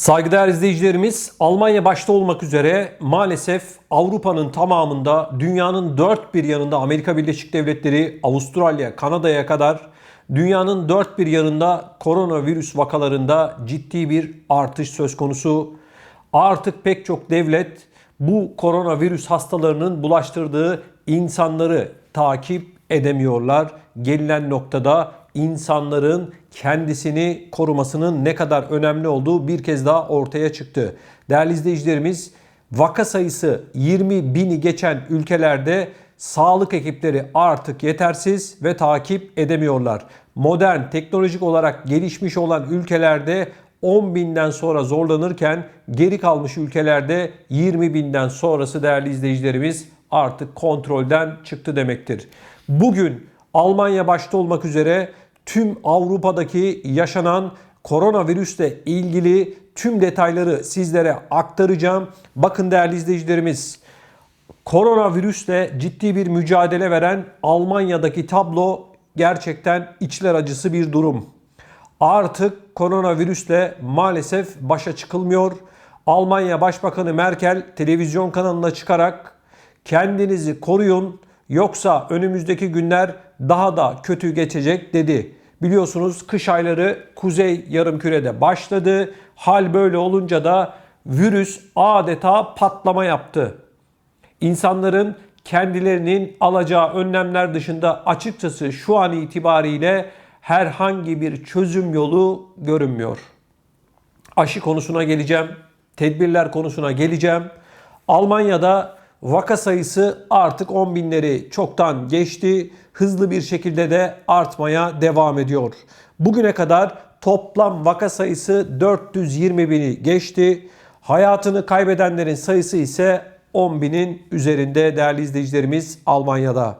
Saygıdeğer izleyicilerimiz, Almanya başta olmak üzere maalesef Avrupa'nın tamamında, dünyanın dört bir yanında Amerika Birleşik Devletleri, Avustralya, Kanada'ya kadar dünyanın dört bir yanında koronavirüs vakalarında ciddi bir artış söz konusu. Artık pek çok devlet bu koronavirüs hastalarının bulaştırdığı insanları takip edemiyorlar. Gelinen noktada insanların kendisini korumasının ne kadar önemli olduğu bir kez daha ortaya çıktı. Değerli izleyicilerimiz vaka sayısı 20 bini geçen ülkelerde sağlık ekipleri artık yetersiz ve takip edemiyorlar. Modern, teknolojik olarak gelişmiş olan ülkelerde 10 binden sonra zorlanırken geri kalmış ülkelerde 20 binden sonrası değerli izleyicilerimiz artık kontrolden çıktı demektir. Bugün Almanya başta olmak üzere tüm Avrupa'daki yaşanan koronavirüsle ilgili tüm detayları sizlere aktaracağım. Bakın değerli izleyicilerimiz, koronavirüsle ciddi bir mücadele veren Almanya'daki tablo gerçekten içler acısı bir durum. Artık koronavirüsle maalesef başa çıkılmıyor. Almanya Başbakanı Merkel televizyon kanalına çıkarak kendinizi koruyun yoksa önümüzdeki günler daha da kötü geçecek dedi. Biliyorsunuz kış ayları kuzey yarımkürede başladı. Hal böyle olunca da virüs adeta patlama yaptı. İnsanların kendilerinin alacağı önlemler dışında açıkçası şu an itibariyle herhangi bir çözüm yolu görünmüyor. Aşı konusuna geleceğim, tedbirler konusuna geleceğim. Almanya'da vaka sayısı artık 10 binleri çoktan geçti. Hızlı bir şekilde de artmaya devam ediyor. Bugüne kadar toplam vaka sayısı 420 bini geçti. Hayatını kaybedenlerin sayısı ise 10 binin üzerinde değerli izleyicilerimiz Almanya'da.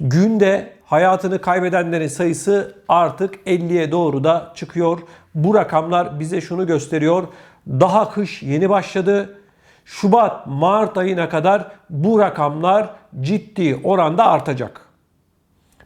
Günde hayatını kaybedenlerin sayısı artık 50'ye doğru da çıkıyor. Bu rakamlar bize şunu gösteriyor. Daha kış yeni başladı. Şubat, Mart ayına kadar bu rakamlar ciddi oranda artacak.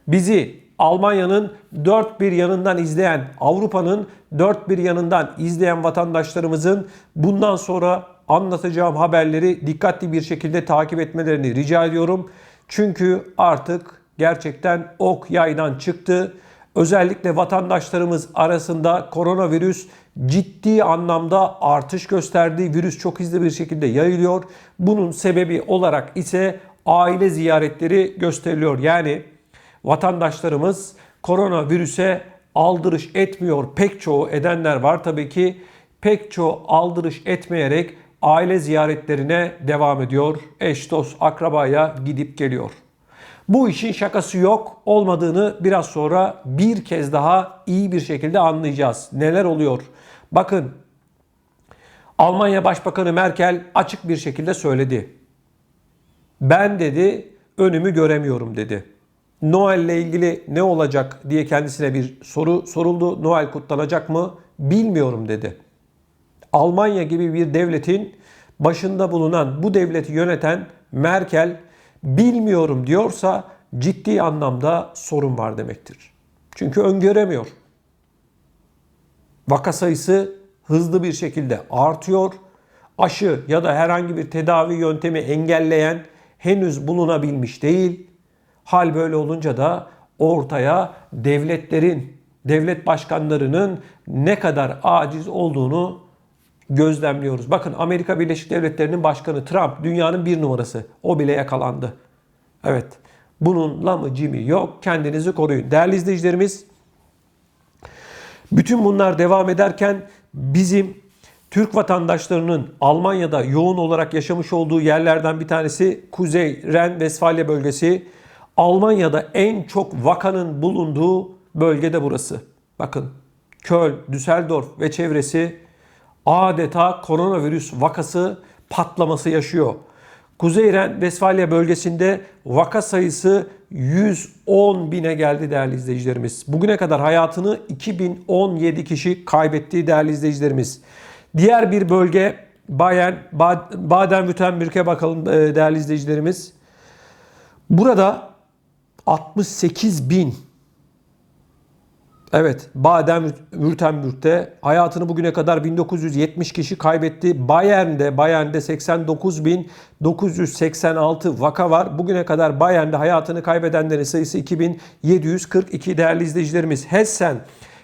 Bizi Almanya'nın dört bir yanından izleyen, Avrupa'nın dört bir yanından izleyen vatandaşlarımızın bundan sonra anlatacağım haberleri dikkatli bir şekilde takip etmelerini rica ediyorum. Çünkü artık gerçekten ok yaydan çıktı. Özellikle vatandaşlarımız arasında koronavirüs ciddi anlamda artış gösterdi. Virüs çok hızlı bir şekilde yayılıyor. Bunun sebebi olarak ise aile ziyaretleri gösteriliyor. Yani vatandaşlarımız koronavirüse aldırış etmiyor. Pek çoğu edenler var tabii ki. Pek çoğu aldırış etmeyerek aile ziyaretlerine devam ediyor. Eş, dost, akrabaya gidip geliyor. Bu işin şakası yok olmadığını biraz sonra bir kez daha iyi bir şekilde anlayacağız. Neler oluyor? Bakın Almanya Başbakanı Merkel açık bir şekilde söyledi. Ben dedi önümü göremiyorum dedi. Noel ile ilgili ne olacak diye kendisine bir soru soruldu. Noel kutlanacak mı? Bilmiyorum dedi. Almanya gibi bir devletin başında bulunan bu devleti yöneten Merkel bilmiyorum diyorsa ciddi anlamda sorun var demektir. Çünkü öngöremiyor. Vaka sayısı hızlı bir şekilde artıyor. Aşı ya da herhangi bir tedavi yöntemi engelleyen henüz bulunabilmiş değil. Hal böyle olunca da ortaya devletlerin, devlet başkanlarının ne kadar aciz olduğunu gözlemliyoruz. Bakın Amerika Birleşik Devletleri'nin başkanı Trump dünyanın bir numarası. O bile yakalandı. Evet. Bunun lamı cimi yok. Kendinizi koruyun. Değerli izleyicilerimiz bütün bunlar devam ederken bizim Türk vatandaşlarının Almanya'da yoğun olarak yaşamış olduğu yerlerden bir tanesi Kuzey Ren-Vesfalya bölgesi. Almanya'da en çok vakanın bulunduğu bölge de burası. Bakın Köln, Düsseldorf ve çevresi adeta koronavirüs vakası patlaması yaşıyor. Kuzey Ren-Vesfalya bölgesinde vaka sayısı 110 bine geldi değerli izleyicilerimiz. Bugüne kadar hayatını 2017 kişi kaybettiği değerli izleyicilerimiz. Diğer bir bölge Bayern, Baden-Württemberg'e bakalım e, değerli izleyicilerimiz. Burada 68 bin Evet, Baden-Württemberg'de hayatını bugüne kadar 1970 kişi kaybetti. Bayern'de, Bayern'de 89.986 vaka var. Bugüne kadar Bayern'de hayatını kaybedenlerin sayısı 2742 değerli izleyicilerimiz. Hessen,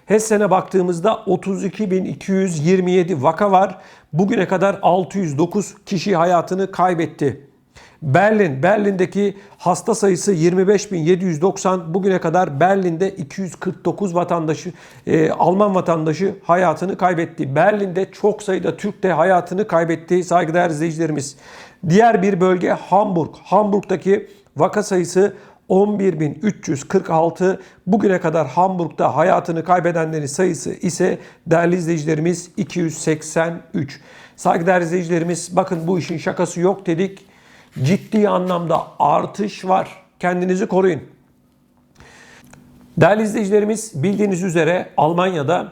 Hessen'e baktığımızda 32.227 vaka var. Bugüne kadar 609 kişi hayatını kaybetti. Berlin, Berlin'deki hasta sayısı 25.790. Bugüne kadar Berlin'de 249 vatandaşı, e, Alman vatandaşı hayatını kaybetti. Berlin'de çok sayıda Türk de hayatını kaybetti saygıdeğer izleyicilerimiz. Diğer bir bölge Hamburg. Hamburg'daki vaka sayısı 11.346. Bugüne kadar Hamburg'da hayatını kaybedenlerin sayısı ise değerli izleyicilerimiz 283. Saygıdeğer izleyicilerimiz bakın bu işin şakası yok dedik ciddi anlamda artış var. Kendinizi koruyun. Değerli izleyicilerimiz bildiğiniz üzere Almanya'da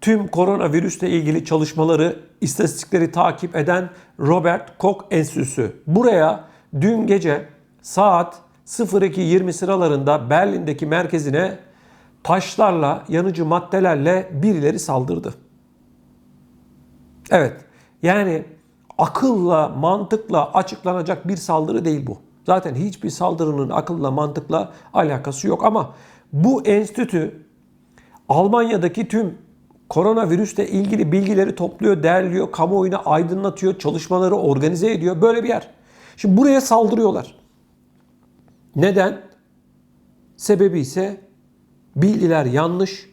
tüm koronavirüsle ilgili çalışmaları, istatistikleri takip eden Robert Koch Enstitüsü. Buraya dün gece saat 02.20 sıralarında Berlin'deki merkezine taşlarla, yanıcı maddelerle birileri saldırdı. Evet, yani akılla, mantıkla açıklanacak bir saldırı değil bu. Zaten hiçbir saldırının akılla, mantıkla alakası yok ama bu enstitü Almanya'daki tüm koronavirüsle ilgili bilgileri topluyor, derliyor, kamuoyuna aydınlatıyor, çalışmaları organize ediyor. Böyle bir yer. Şimdi buraya saldırıyorlar. Neden? Sebebi ise bilgiler yanlış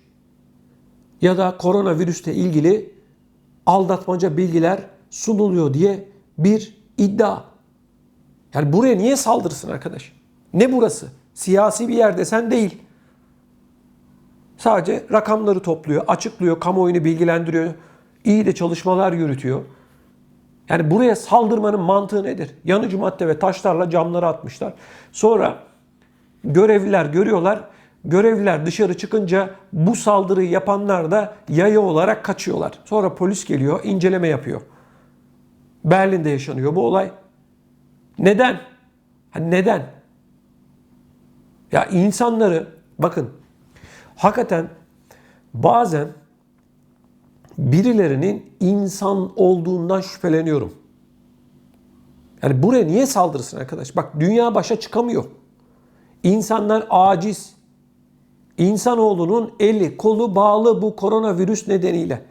ya da koronavirüsle ilgili aldatmaca bilgiler sunuluyor diye bir iddia. Yani buraya niye saldırsın arkadaş? Ne burası? Siyasi bir yer desen değil. Sadece rakamları topluyor, açıklıyor, kamuoyunu bilgilendiriyor. iyi de çalışmalar yürütüyor. Yani buraya saldırmanın mantığı nedir? Yanıcı madde ve taşlarla camları atmışlar. Sonra görevliler görüyorlar. Görevliler dışarı çıkınca bu saldırıyı yapanlar da yaya olarak kaçıyorlar. Sonra polis geliyor, inceleme yapıyor. Berlin'de yaşanıyor bu olay. Neden? Ha neden? Ya insanları bakın hakikaten bazen birilerinin insan olduğundan şüpheleniyorum. Yani buraya niye saldırsın arkadaş? Bak dünya başa çıkamıyor. İnsanlar aciz. İnsanoğlunun eli kolu bağlı bu koronavirüs nedeniyle.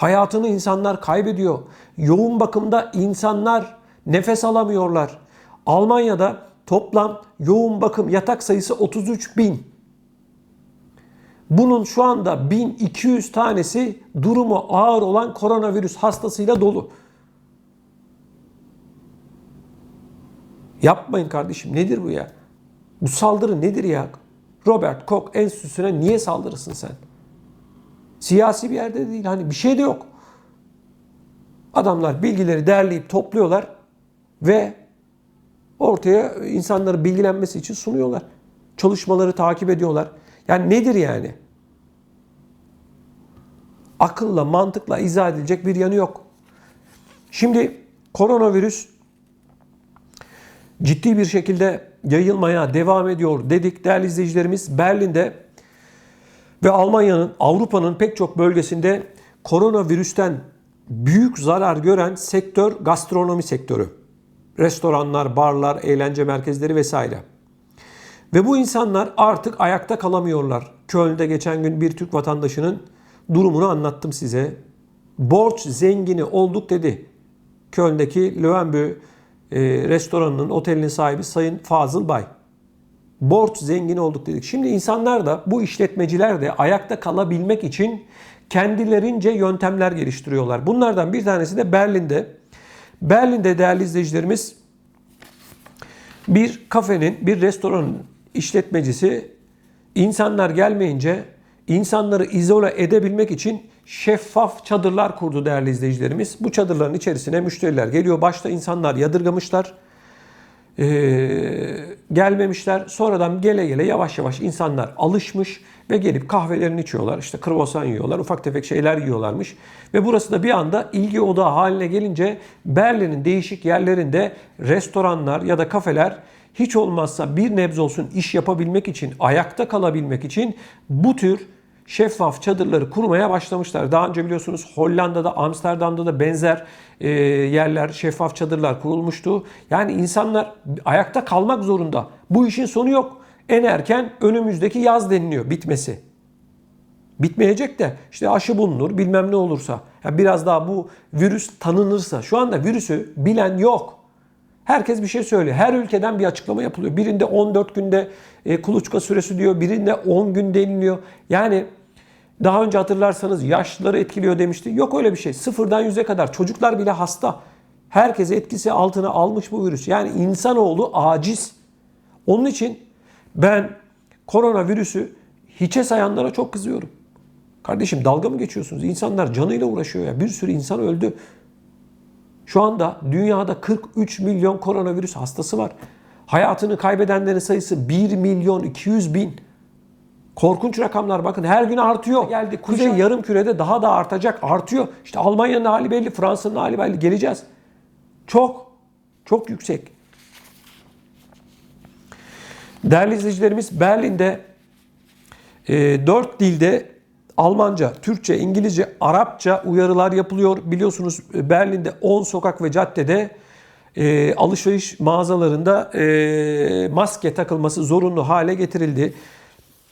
Hayatını insanlar kaybediyor. Yoğun bakımda insanlar nefes alamıyorlar. Almanya'da toplam yoğun bakım yatak sayısı 33 bin. Bunun şu anda 1200 tanesi durumu ağır olan koronavirüs hastasıyla dolu. Yapmayın kardeşim nedir bu ya? Bu saldırı nedir ya? Robert Koch Enstitüsü'ne niye saldırırsın sen? Siyasi bir yerde değil. Hani bir şey de yok. Adamlar bilgileri derleyip topluyorlar ve ortaya insanları bilgilenmesi için sunuyorlar. Çalışmaları takip ediyorlar. Yani nedir yani? Akılla, mantıkla izah edilecek bir yanı yok. Şimdi koronavirüs ciddi bir şekilde yayılmaya devam ediyor dedik değerli izleyicilerimiz. Berlin'de ve Almanya'nın, Avrupa'nın pek çok bölgesinde koronavirüsten büyük zarar gören sektör gastronomi sektörü. Restoranlar, barlar, eğlence merkezleri vesaire. Ve bu insanlar artık ayakta kalamıyorlar. Köln'de geçen gün bir Türk vatandaşının durumunu anlattım size. Borç zengini olduk dedi. Köln'deki Löwenbö e, restoranının, otelinin sahibi Sayın Fazıl Bay borç zengin olduk dedik. Şimdi insanlar da bu işletmeciler de ayakta kalabilmek için kendilerince yöntemler geliştiriyorlar. Bunlardan bir tanesi de Berlin'de. Berlin'de değerli izleyicilerimiz bir kafenin, bir restoranın işletmecisi insanlar gelmeyince insanları izole edebilmek için şeffaf çadırlar kurdu değerli izleyicilerimiz. Bu çadırların içerisine müşteriler geliyor. Başta insanlar yadırgamışlar e, gelmemişler. Sonradan gele gele yavaş yavaş insanlar alışmış ve gelip kahvelerini içiyorlar. İşte kruvasan yiyorlar, ufak tefek şeyler yiyorlarmış. Ve burası da bir anda ilgi odağı haline gelince Berlin'in değişik yerlerinde restoranlar ya da kafeler hiç olmazsa bir nebze olsun iş yapabilmek için, ayakta kalabilmek için bu tür şeffaf çadırları kurmaya başlamışlar. Daha önce biliyorsunuz Hollanda'da, Amsterdam'da da benzer e, yerler, şeffaf çadırlar kurulmuştu. Yani insanlar ayakta kalmak zorunda. Bu işin sonu yok. En erken önümüzdeki yaz deniliyor bitmesi. Bitmeyecek de işte aşı bulunur bilmem ne olursa. Yani biraz daha bu virüs tanınırsa. Şu anda virüsü bilen yok. Herkes bir şey söylüyor. Her ülkeden bir açıklama yapılıyor. Birinde 14 günde e, kuluçka süresi diyor. Birinde 10 gün deniliyor. Yani daha önce hatırlarsanız yaşlıları etkiliyor demişti. Yok öyle bir şey. Sıfırdan yüze kadar çocuklar bile hasta. Herkese etkisi altına almış bu virüs. Yani insanoğlu aciz. Onun için ben koronavirüsü hiçe sayanlara çok kızıyorum. Kardeşim dalga mı geçiyorsunuz? İnsanlar canıyla uğraşıyor ya. Bir sürü insan öldü. Şu anda dünyada 43 milyon koronavirüs hastası var. Hayatını kaybedenlerin sayısı 1 milyon 200 bin. Korkunç rakamlar bakın her gün artıyor. Geldi Kuzey yarım kürede daha da artacak artıyor. İşte Almanya'nın hali belli, Fransa'nın hali belli. Geleceğiz. Çok, çok yüksek. Değerli izleyicilerimiz Berlin'de e, 4 dilde Almanca, Türkçe, İngilizce, Arapça uyarılar yapılıyor. Biliyorsunuz e, Berlin'de 10 sokak ve caddede e, alışveriş mağazalarında e, maske takılması zorunlu hale getirildi.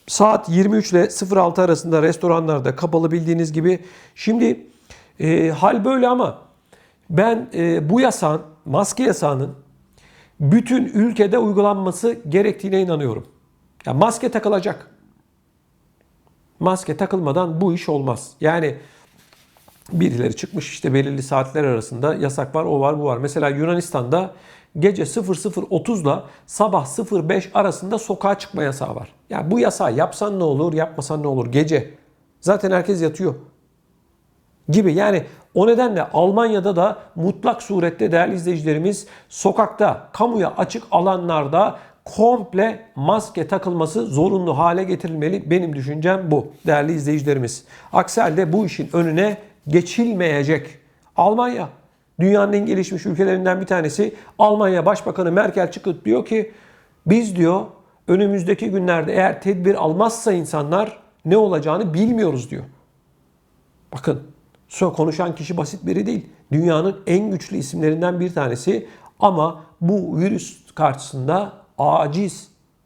Saat 23 ile 06 arasında restoranlarda kapalı bildiğiniz gibi. Şimdi e, hal böyle ama ben e, bu yasağın, maske yasağının bütün ülkede uygulanması gerektiğine inanıyorum. Ya maske takılacak. Maske takılmadan bu iş olmaz. Yani birileri çıkmış işte belirli saatler arasında yasak var, o var, bu var. Mesela Yunanistan'da gece 00.30 ile sabah 05 arasında sokağa çıkma yasağı var. Yani bu yasağı yapsan ne olur, yapmasan ne olur gece. Zaten herkes yatıyor. Gibi yani o nedenle Almanya'da da mutlak surette değerli izleyicilerimiz sokakta, kamuya açık alanlarda komple maske takılması zorunlu hale getirilmeli. Benim düşüncem bu değerli izleyicilerimiz. Aksi halde bu işin önüne geçilmeyecek. Almanya dünyanın en gelişmiş ülkelerinden bir tanesi. Almanya Başbakanı Merkel çıkıp diyor ki biz diyor önümüzdeki günlerde eğer tedbir almazsa insanlar ne olacağını bilmiyoruz diyor. Bakın konuşan kişi basit biri değil. Dünyanın en güçlü isimlerinden bir tanesi ama bu virüs karşısında aciz.